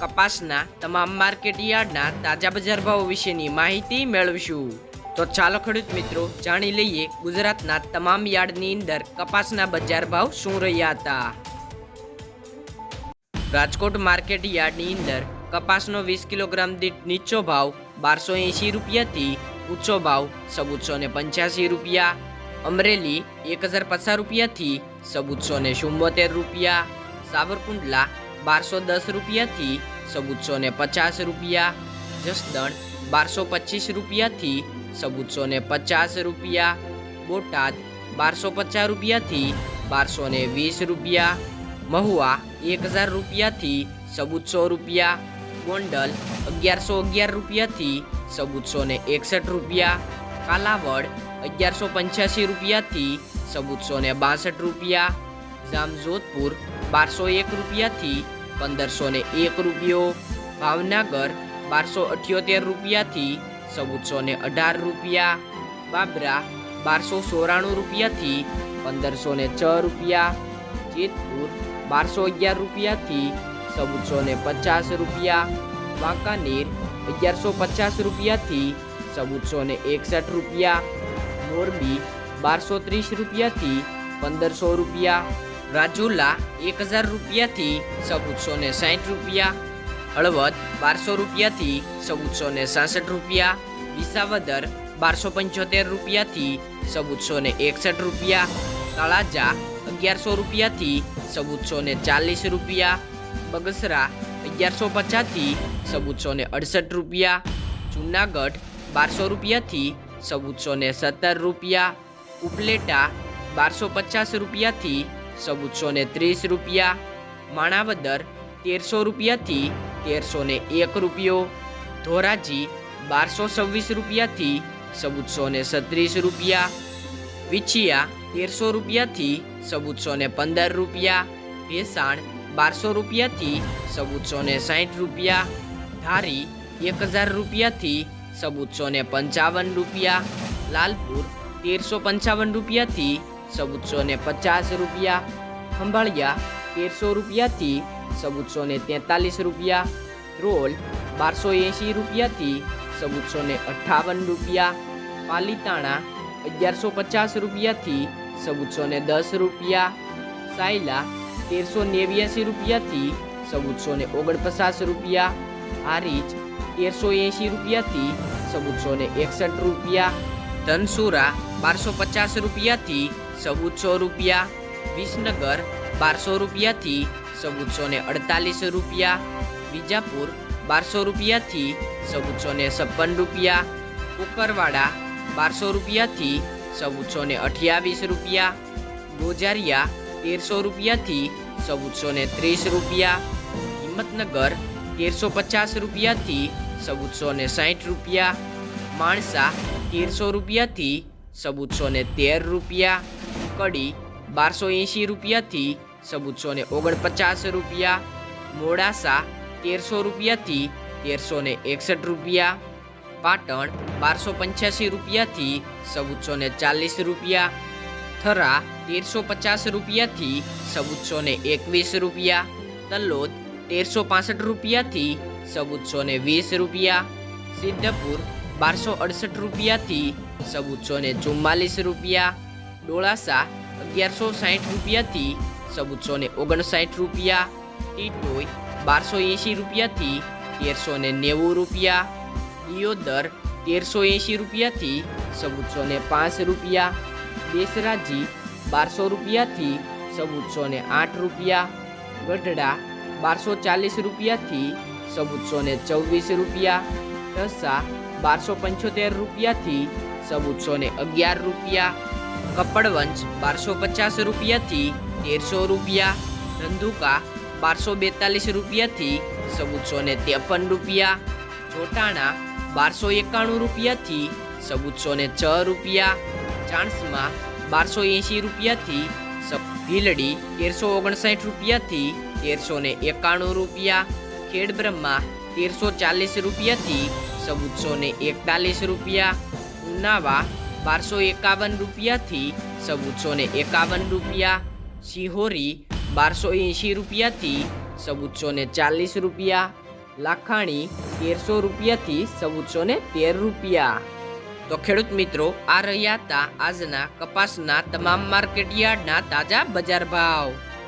કપાસના તમામ માર્કેટ યાર્ડના તાજા બજાર ભાવ વિશેની માહિતી મેળવીશું. તો ચાલો ખેડૂત મિત્રો, જાણી લઈએ ગુજરાતના તમામ યાર્ડની અંદર કપાસના બજાર ભાવ શું રહ્યા હતા. રાજકોટ માર્કેટ યાર્ડની અંદર કપાસનો વીસ કિલોગ્રામ દીઠ નીચો ભાવ બારસો એંશી રૂપિયાથી ઊંચો ભાવ ચૌદસો ને પંચ્યાસી રૂપિયા. અમરેલી એક હજાર પચાસ રૂપિયાથી ચૌદસો ને રૂપિયા. સાવરકુંડલા બારસો દસ રૂપિયાથી ચૌદસો ને પચાસ રૂપિયા, જસદણ બારસો પચીસ રૂપિયાથી ચૌદસો ને પચાસ રૂપિયા, બોટાદ બારસો પચાસ રૂપિયાથી બારસો ને વીસ રૂપિયા, મહુવા એક હજાર રૂપિયાથી ચૌદસો રૂપિયા, ગોંડલ અગિયારસો અગિયાર રૂપિયાથી ચૌદસો ને એકસઠ રૂપિયા, કાલાવડ અગિયારસો પંચ્યાસી રૂપિયાથી ચૌદસો ને બાસઠ રૂપિયા, જામજોધપુર બારસો એક રૂપિયાથી પંદરસો ને એક રૂપિયો, ભાવનગર બારસો અઠ્યોતેર રૂપિયાથી ચૌદસો ને અઢાર રૂપિયા, બાબરા બારસો ચોરાણું રૂપિયાથી પંદરસો ને છ રૂપિયા, જેતપુર બારસો અગિયાર રૂપિયાથી ચૌદસો ને પચાસ રૂપિયા, વાંકાનેર અગિયારસો પચાસ રૂપિયાથી ચૌદસો ને એકસઠ રૂપિયા, મોરબી બારસો ત્રીસ રૂપિયાથી પંદરસો રૂપિયા રાજુલા એક હજાર રૂપિયાથી ચૌદસો ને સાઠ રૂપિયા, હળવદ બારસો રૂપિયાથી ચૌદસો ને સાસઠ રૂપિયા, વિસાવદર બારસો પંચોતેર રૂપિયાથી ચૌદસો ને એકસઠ રૂપિયા, તળાજા અગિયારસો રૂપિયાથી ચૌદસો ને ચાલીસ રૂપિયા, બગસરા અગિયારસો પચાસથી ચૌદસો ને અડસઠ રૂપિયા, જુનાગઢ બારસો રૂપિયાથી ચૌદસો ને સત્તર રૂપિયા, ઉપલેટા બારસો પચાસ રૂપિયાથી ચૌદસો ને ત્રીસ રૂપિયા માણાવદર તેરસો રૂપિયાથી તેરસો ને એક રૂપિયો, ધોરાજી બારસો છવ્વીસ રૂપિયાથી ચૌદસો ને છત્રીસ રૂપિયા, વિછિયા તેરસો રૂપિયાથી ચૌદસો ને પંદર રૂપિયા, ભેસાણ બારસો રૂપિયાથી ચૌદસો ને સાઠ રૂપિયા, ધારી એક હજાર રૂપિયાથી ચૌદસો ને પંચાવન રૂપિયા, લાલપુર તેરસો પંચાવન રૂપિયાથી ચૌદસો ને પચાસ રૂપિયા, ખંભાળિયા તેરસો રૂપિયાથી ચૌદસો ને તેતાલીસ રૂપિયા, રોલ બારસો એંશી રૂપિયાથી ચૌદસો ને અઠ્ઠાવન રૂપિયા, પાલીતાણા અગિયારસો પચાસ રૂપિયાથી ચૌદસો ને દસ રૂપિયા, સાયલા તેરસો નેવ્યાસી રૂપિયાથી ચૌદસો ને ઓગણપચાસ રૂપિયા, હારીજ તેરસો એંશી રૂપિયાથી ચૌદસો ને એકસઠ રૂપિયા, ધનસુરા બારસો પચાસ રૂપિયાથી ચૌદસો રૂપિયા, વિસનગર બારસો રૂપિયાથી ચૌદસો ને અડતાલીસ રૂપિયા, વિજાપુર બારસો રૂપિયાથી ચૌદસો ને છપ્પન રૂપિયા કુકરવાડા બારસો રૂપિયાથી ચૌદસો ને અઠ્યાવીસ રૂપિયા, ગોજારિયા તેરસો રૂપિયાથી ચૌદસો ને ત્રીસ રૂપિયા, હિંમતનગર તેરસો પચાસ રૂપિયાથી ચૌદસો ને સાઠ રૂપિયા, માણસા તેરસો રૂપિયાથી ચૌદસો ને તેર રૂપિયા કડી બારસો એંશી રૂપિયાથી ચૌદસો ને ઓગણપચાસ રૂપિયા, મોડાસા તેરસો રૂપિયાથી તેરસો ને એકસઠ રૂપિયા, પાટણ બારસો પંચ્યાસી રૂપિયાથી ચૌદસો ને ચાલીસ રૂપિયા, થરા તેરસો પચાસ રૂપિયાથી ચૌદસો ને એકવીસ રૂપિયા, તલોદ તેરસો પાસઠ રૂપિયાથી ચૌદસો ને વીસ રૂપિયા, સિદ્ધપુર બારસો અડસઠ રૂપિયાથી ચૌદસો ને ચુમ્માલીસ રૂપિયા ડોળાસા અગિયારસો સાઠ રૂપિયાથી ચૌદસો ને ઓગણસાઠ રૂપિયા ટીટોઈ બારસો એંશી રૂપિયાથી તેરસો ને નેવું રૂપિયા દિયોદર તેરસો એંશી રૂપિયાથી ચૌદસો ને પાંચ રૂપિયા બેસરાજી બારસો રૂપિયાથી ચૌદસો ને આઠ રૂપિયા, ગઢડા બારસો ચાલીસ રૂપિયાથી ચૌદસો ને ચોવીસ રૂપિયા, ઢસા બારસો પંચોતેર રૂપિયાથી ચૌદસો ને અગિયાર રૂપિયા કપડવંજ બારસો પચાસ રૂપિયાથી તેરસો રૂપિયા, ધંધુકા બારસો બેતાલીસ રૂપિયાથી ચૌદસો ને ત્રેપન રૂપિયા જોટાણા બારસો એકાણું રૂપિયાથી ચૌદસો ને છ રૂપિયા, ચાણસમાં બારસો એંશી રૂપિયાથી ભીલડી તેરસો ઓગણસાઠ રૂપિયાથી તેરસો ને એકાણું રૂપિયા, ખેડબ્રહ્મા તેરસો ચાલીસ રૂપિયાથી ચૌદસો ને એકતાલીસ રૂપિયા, ઉનાવા બારસો એકાવન રૂપિયાથી ચૌદસો ને એકાવન રૂપિયા. સિહોરી બારસો એંશી રૂપિયાથી ચૌદસો ને ચાલીસ રૂપિયા. લાખાણી તેરસો રૂપિયાથી ચૌદસો ને તેર રૂપિયા. તો ખેડૂત મિત્રો, આ રહ્યા હતા આજના કપાસના તમામ માર્કેટ યાર્ડના તાજા બજાર ભાવ.